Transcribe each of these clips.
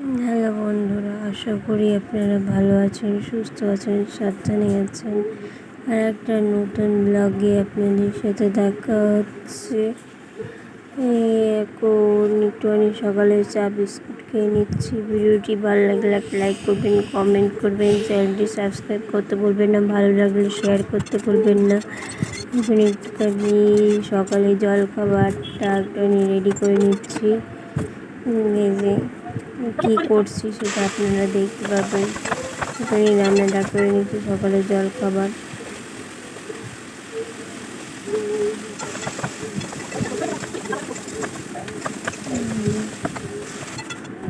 Hello বন্ধুরা, আশা করি আপনারা ভালো আছেন, সুস্থ আছেন, সাবধানে আছেন। আর একটা নতুন ব্লগে আপনাদের সাথে দেখা হচ্ছে। এখন একটুখানি সকালে চা বিস্কুট খেয়ে নিচ্ছি। ভিডিওটি ভালো লাগলে লাইক করবেন কমেন্ট করবেন চ্যানেলটি সাবস্ক্রাইব করতে বলবেন না, ভালো লাগলে শেয়ার করতে বলবেন না। এখন একটুখানি সকালে জল খাবারটা একটুখানি রেডি করে নিচ্ছি। এই কী করছি সেটা আপনারা দেখতে পাবেন। এখানে রান্নাটা করে নিচ্ছি, সকালে জল খাবার।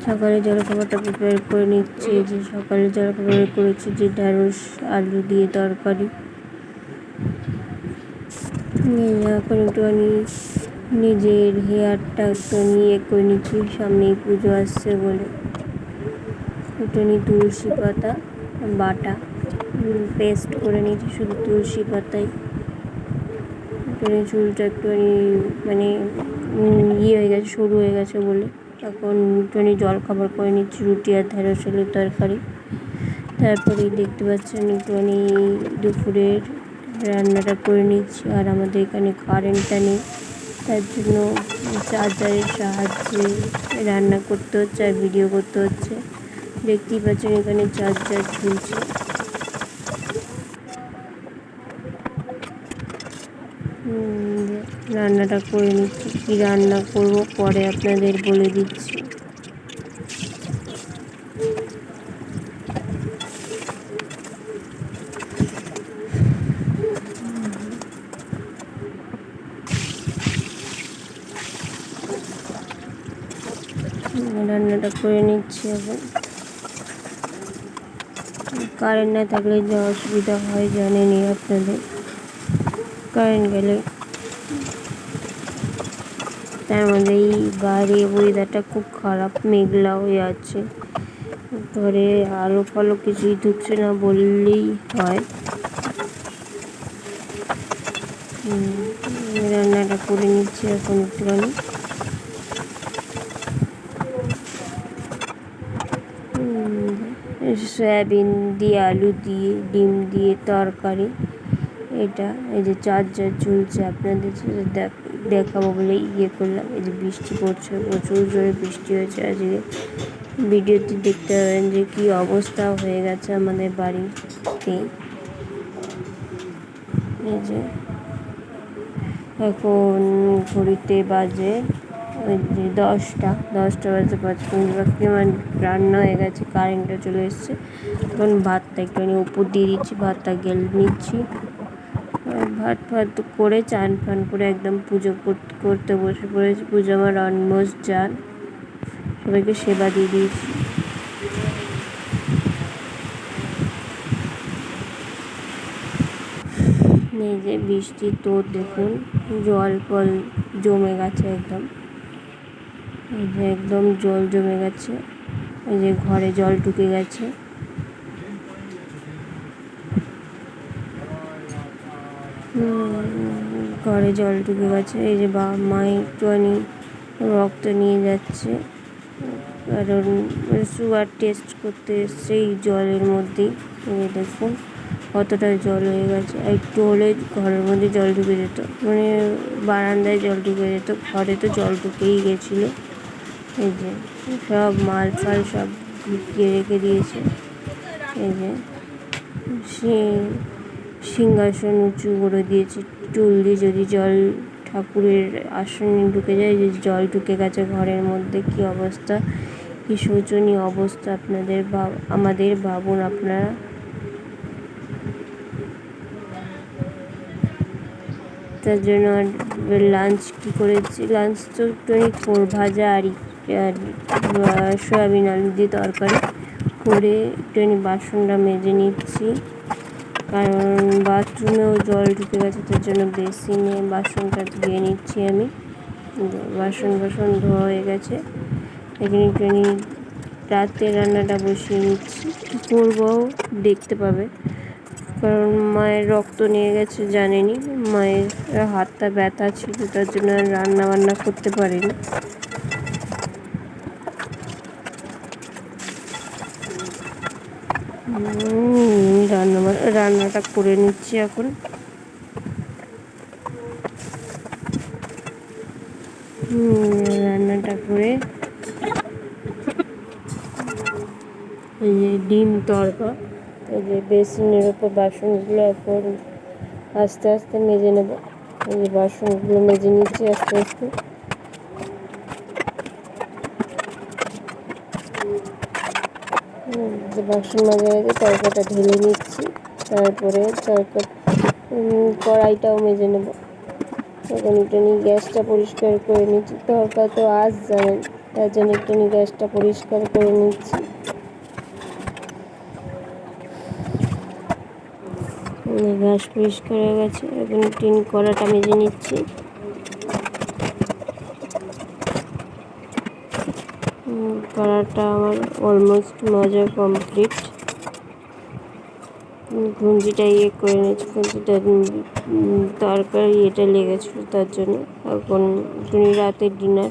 সকালে জলখাবারটা প্রিপেয়ার করে নিচ্ছি যে সকালে জলখাবার করেছি, যে ঢ্যাঁড়স আলু দিয়ে তরকারি। এখন একটুখানি নিজের হেয়ারটা একটু নিয়ে করে নিচ্ছি সামনেই পুজো আসছে বলে। একটু একটুখানি তুলসী পাতা, বাটা পেস্ট করে নিয়েছি শুধু তুলসী পাতায় চুলটা একটুখানি মানে ইয়ে হয়ে গেছে, সরু হয়ে গেছে বলে। এখন একটুখানি জল খাবার করে নিচ্ছি, রুটি আর ঢেঁড়স, আলুর তরকারি। তারপরে দেখতে পাচ্ছেন একটুখানি দুপুরের রান্নাটা করে নিচ্ছি, আর আমাদের এখানে কারেন্টটা নেই। তার জন্য চার্জারের সাহায্যে রান্না করতে হচ্ছে আর ভিডিও করতে হচ্ছে। দেখতেই পাচ্ছেন এখানে চার্জার ঝুলছে। রান্নাটা করে নিচ্ছি। কী রান্না করব পরে আপনাদের বলে দিচ্ছি। রান্নাটা করে নিচ্ছি এখন। কারেন্ট না থাকলে যে অসুবিধা হয় জানেনি আপনাদের। কারেন্ট গেলে তার মধ্যে এই বাইরে ওয়েদারটা খুব খারাপ, মেঘলা হয়ে আছে। ঘরে আলো ফালো কিছুই ঢুকছে না বললেই হয়। রান্নাটা করে নিচ্ছি এখন একটুখানি। সয়াবিন দিয়ে, আলু দিয়ে, ডিম দিয়ে তরকারি। এটা, এই যে চার্জার ঝুলছে আপনাদের দেখাবো বলে ইয়ে করলাম। এই যে বৃষ্টি পড়ছে, প্রচুর জোরে বৃষ্টি হয়েছে আজকে। ভিডিওটি দেখতে পাবেন যে কি অবস্থা হয়ে গেছে আমাদের বাড়িতে। এই যে, এখন ঘড়িতে বাজে ওই দশটা দশটা বাজে পাঁচ মিনিট বাকি, আমার রান্না হয়ে গেছে কারেন্টটা চলে এসছে। এখন ভাতটা একটুখানি উপর দিয়ে দিচ্ছি, ভাতটা গেলে নিচ্ছি। ভাত ফাত করে চান ফান করে একদম পুজো করতে বসে পড়েছি। পুজো আমার অলমোস্ট যান সবাইকে সেবা দিয়ে দিয়েছি। এই যে বৃষ্টি তো দেখুন জল ফল জমে গেছে একদম। এই যে একদম জল জমে গেছে, এই যে ঘরে জল ঢুকে গেছে। ঘরে জল ঢুকে গেছে, এই যে বা মা একটুখানি রক্ত নিয়ে যাচ্ছে। কারণ সুগার টেস্ট করতে এসছে এই জলের মধ্যেই। দেখুন কতটা জল হয়ে গেছে, একটু হলে ঘরের মধ্যে জল ঢুকে যেত। মানে বারান্দায় জল ঢুকে যেত, ঘরে তো জল ঢুকেই গেছিল। এই যে, সব মাল ফাল সব ঢুকিয়ে রেখে দিয়েছে। এই যে সিংহাসন উঁচু করে দিয়েছে। টুল দিয়ে যদি জল ঠাকুরের আসনে ঢুকে যায় যে জল ঢুকে গেছে ঘরের মধ্যে, কি অবস্থা? কি শোচনীয় অবস্থা আপনাদের আমাদের ভাবুন আপনারা? তার জন্য আর লাঞ্চ কী করেছি? লাঞ্চ তো একটুখানি ভাজা আর সয়াবিন আলু দিয়ে তরকারি করে একটুখানি বাসনটা মেজে নিচ্ছি। কারণ বাথরুমেও জল ঢুকে গেছে, তার জন্য বেসিনে বাসনটা ধুয়ে নিচ্ছি আমি। বাসন বাসন ধোয়া হয়ে গেছে। এখানে একটুখানি রাতে রান্নাটা বসিয়ে নিচ্ছি। করব দেখতে পাবে। কারণ মায়ের রক্ত নিয়ে গেছে, জানেনি। মায়ের হাতটা ব্যথা ছিল, তার জন্য রান্না বান্না করতে পারিনি। রান্না রান্নাটা করে নিচ্ছি এখন। রান্নাটা করে এই যে ডিম তড়কা এই যে বেসিনের ওপর বাসনগুলো এখন আস্তে আস্তে মেজে নেব। এই যে বাসনগুলো মেজে নিচ্ছি আস্তে আস্তে হুম, যে বাসন মাজা গেছে তরকাটা ঢেলে নিচ্ছি। তারপরে তরকা কড়াইটাও মেজে নেব। এখন একটুখানি গ্যাসটা পরিষ্কার করে নিচ্ছি। তরকা তো আজ জানেন, তার জন্য একটুখানি গ্যাসটা পরিষ্কার করে নিচ্ছি। ঘাস পরিষ্কার হয়ে গেছে। এখন টিন কড়াটা মেজে নিচ্ছি। কড়াটা আমার অলমোস্ট মজা কমপ্লিট ঘুঞ্জিটা ইয়ে করে নিয়েছি, ঘুঞ্জিটা তরকারি এটা লেগেছিলো তার জন্য। এখন রাতের ডিনার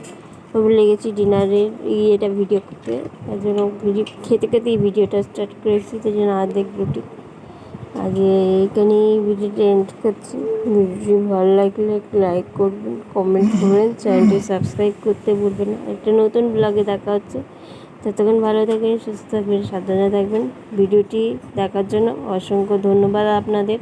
আমি লেগেছি ডিনারের ইয়েটা ভিডিও করতে। তার জন্য ভিডিও খেতে খেতেই ভিডিওটা স্টার্ট করেছি তার জন্য আর্ধেক রুটি। আগে এইখানেই ভিডিওটি এন্ড করছি। ভিডিওটি ভালো লাগলে লাইক করবেন কমেন্ট করবেন চ্যানেলটি সাবস্ক্রাইব করতে ভুলবেন না। একটা নতুন ব্লগে দেখা হচ্ছে। ততক্ষণ ভালো থাকবেন, সুস্থ থাকবেন, সাবধানে থাকবেন। ভিডিওটি দেখার জন্য অসংখ্য ধন্যবাদ আপনাদের।